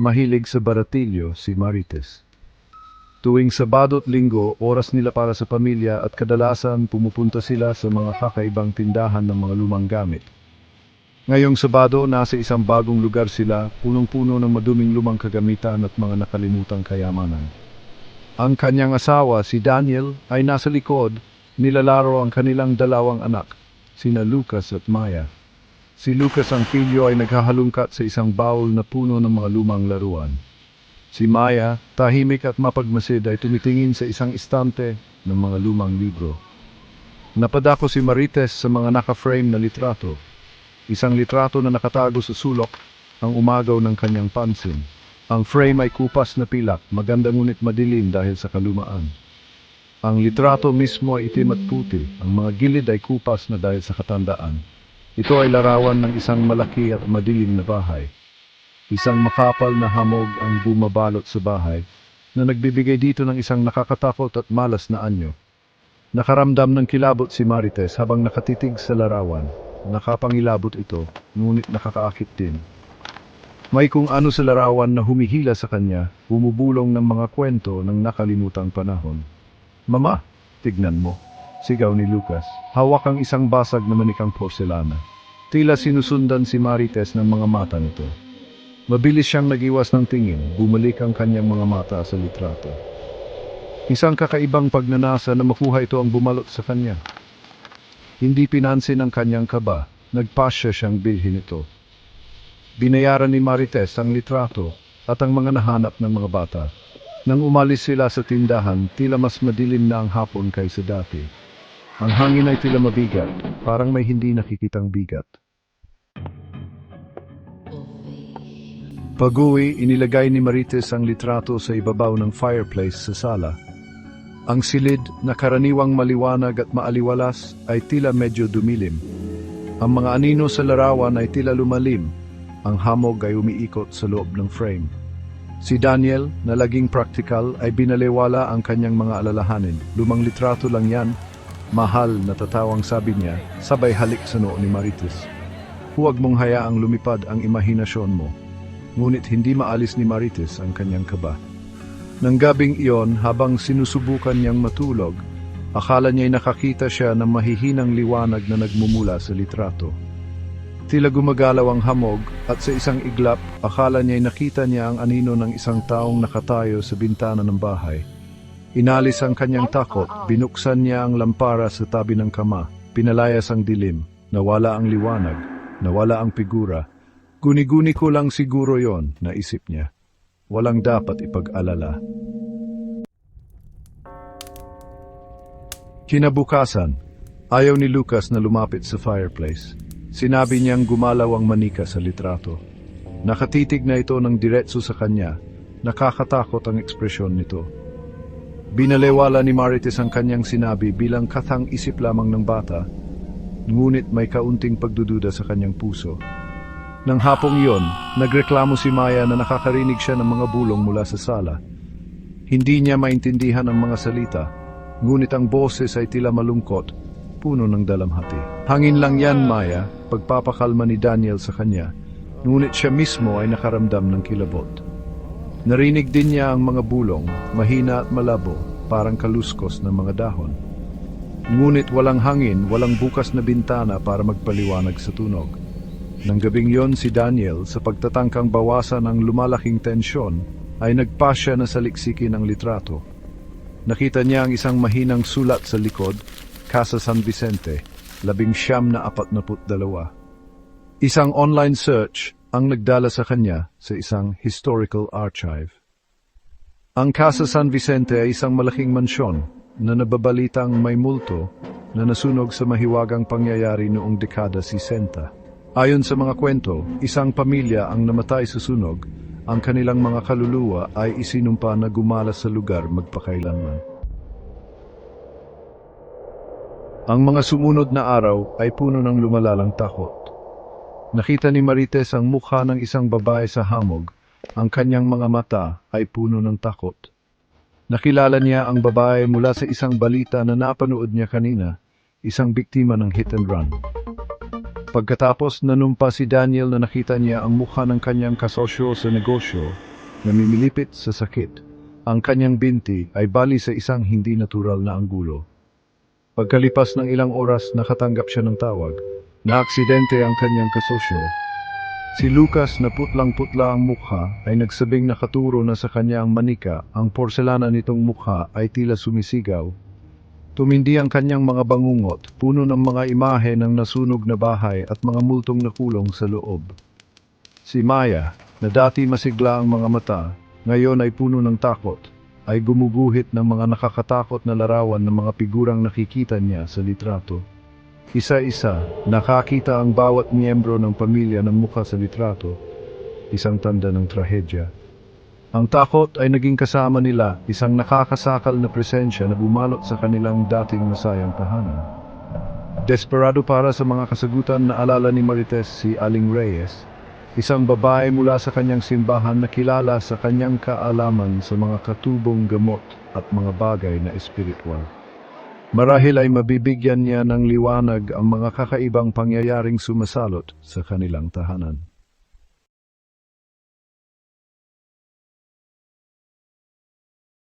mahilig sa baratilyo si Marites. Tuwing Sabado at Linggo, oras nila para sa pamilya at kadalasan pumupunta sila sa mga kakaibang tindahan ng mga lumang gamit. Ngayong Sabado, nasa isang bagong lugar sila, punong-puno ng maduming lumang kagamitan at mga nakalimutang kayamanan. Ang kanyang asawa, si Daniel, ay nasa likod, nilalaro ang kanilang dalawang anak, sina Lucas at Maya. Si Lucas ang pilyo ay naghahalungkat sa isang bowl na puno ng mga lumang laruan. Si Maya, tahimik at mapagmasid ay tumitingin sa isang istante ng mga lumang libro. Napadako si Marites sa mga naka-frame na litrato. Isang litrato na nakatago sa sulok ang umagaw ng kanyang pansin. Ang frame ay kupas na pilak, maganda ngunit madilim dahil sa kalumaan. Ang litrato mismo ay itim at puti, ang mga gilid ay kupas na dahil sa katandaan. Ito ay larawan ng isang malaki at madilim na bahay. Isang makapal na hamog ang bumabalot sa bahay na nagbibigay dito ng isang nakakatakot at malas na anyo. Nakaramdam ng kilabot si Marites habang nakatitig sa larawan. Nakapangilabot ito, ngunit nakakaakit din. May kung ano sa larawan na humihila sa kanya, bumubulong ng mga kwento ng nakalimutang panahon. Mama, tignan mo. Sigaw ni Lucas. Hawak ang isang basag na manikang porselana. Tila sinusundan si Marites ng mga mata nito. Mabilis siyang nagiwas ng tingin, bumalik ang kanyang mga mata sa litrato. Isang kakaibang pagnanasa na makuha ito ang bumalot sa kanya. Hindi pinansin ang kanyang kaba, nagpasya siyang bilhin ito. Binayaran ni Marites ang litrato at ang mga nahanap ng mga bata. Nang umalis sila sa tindahan, tila mas madilim na ang hapon kaysa dati. Ang hangin ay tila mabigat, parang may hindi nakikitang bigat. Pag-uwi, inilagay ni Marites ang litrato sa ibabaw ng fireplace sa sala. Ang silid na karaniwang maliwanag at maaliwalas ay tila medyo dumilim. Ang mga anino sa larawan ay tila lumalim. Ang hamog ay umiikot sa loob ng frame. Si Daniel, na laging practical, ay binalewala ang kanyang mga alalahanin. Lumang litrato lang yan. Mahal na tatawang sabi niya, sabay halik sa noo ni Marites. Huwag mong hayaang lumipad ang imahinasyon mo. Ngunit hindi maalis ni Marites ang kanyang kaba. Nang gabing iyon, habang sinusubukan niyang matulog, akala niya'y nakakita siya ng mahihinang liwanag na nagmumula sa litrato. Tila gumagalaw ang hamog at sa isang iglap, akala niya'y nakita niya ang anino ng isang taong nakatayo sa bintana ng bahay. Inalis ang kanyang takot, binuksan niya ang lampara sa tabi ng kama, pinalayas ang dilim, nawala ang liwanag, nawala ang figura. Guni-guni ko lang siguro yon, naisip niya. Walang dapat ipag-alala. Kinabukasan, ayaw ni Lucas na lumapit sa fireplace. Sinabi niyang gumalaw ang manika sa litrato. Nakatitig na ito ng diretso sa kanya. Nakakatakot ang ekspresyon nito. Binalewala ni Marites ang kanyang sinabi bilang kathang isip lamang ng bata, ngunit may kaunting pagdududa sa kanyang puso. Nang hapong iyon, nagreklamo si Maya na nakakarinig siya ng mga bulong mula sa sala. Hindi niya maintindihan ang mga salita, ngunit ang boses ay tila malungkot, puno ng dalamhati. Hangin lang yan, Maya, pagpapakalma ni Daniel sa kanya, ngunit siya mismo ay nakaramdam ng kilabot. Narinig din niya ang mga bulong, mahina at malabo, parang kaluskos ng mga dahon. Ngunit walang hangin, walang bukas na bintana para magpaliwanag sa tunog. Nang gabing yon si Daniel, sa pagtatangkang bawasan ang lumalaking tensyon, ay nagpasya na saliksikin ang litrato. Nakita niya ang isang mahinang sulat sa likod, Casa San Vicente, labing siyam na apat na dalawa. Isang online search ang nagdala sa kanya sa isang historical archive. Ang Casa San Vicente ay isang malaking mansyon na nababalitang may multo na nasunog sa mahiwagang pangyayari noong dekada 60. Ayon sa mga kwento, isang pamilya ang namatay sa sunog, ang kanilang mga kaluluwa ay isinumpa na gumala sa lugar magpakailanman. Ang mga sumunod na araw ay puno ng lumalalang takot. Nakita ni Marites ang mukha ng isang babae sa hamog, ang kanyang mga mata ay puno ng takot. Nakilala niya ang babae mula sa isang balita na napanood niya kanina, isang biktima ng hit and run. Pagkatapos nanumpa si Daniel na nakita niya ang mukha ng kanyang kasosyo sa negosyo na mimilipit sa sakit. Ang kanyang binti ay bali sa isang hindi natural na anggulo. Pagkalipas ng ilang oras nakatanggap siya ng tawag. Naaksidente ang kanyang kasosyo. Si Lucas na putlang-putla ang mukha ay nagsabing nakaturo na sa kanya ang manika, ang porselana nitong mukha ay tila sumisigaw. Tumindi ang kanyang mga bangungot, puno ng mga imahe ng nasunog na bahay at mga multong nakulong sa loob. Si Maya, na dati masigla ang mga mata, ngayon ay puno ng takot, ay gumuguhit ng mga nakakatakot na larawan ng mga figurang nakikita niya sa litrato. Isa-isa, nakakita ang bawat miyembro ng pamilya ng mukha sa litrato, isang tanda ng trahedya. Ang takot ay naging kasama nila, isang nakakasakal na presensya na bumalot sa kanilang dating masayang tahanan. Desperado para sa mga kasagutan na alala ni Marites si Aling Reyes, isang babae mula sa kanyang simbahan na kilala sa kanyang kaalaman sa mga katubong gamot at mga bagay na espiritual. Marahil ay mabibigyan niya ng liwanag ang mga kakaibang pangyayaring sumasalot sa kanilang tahanan.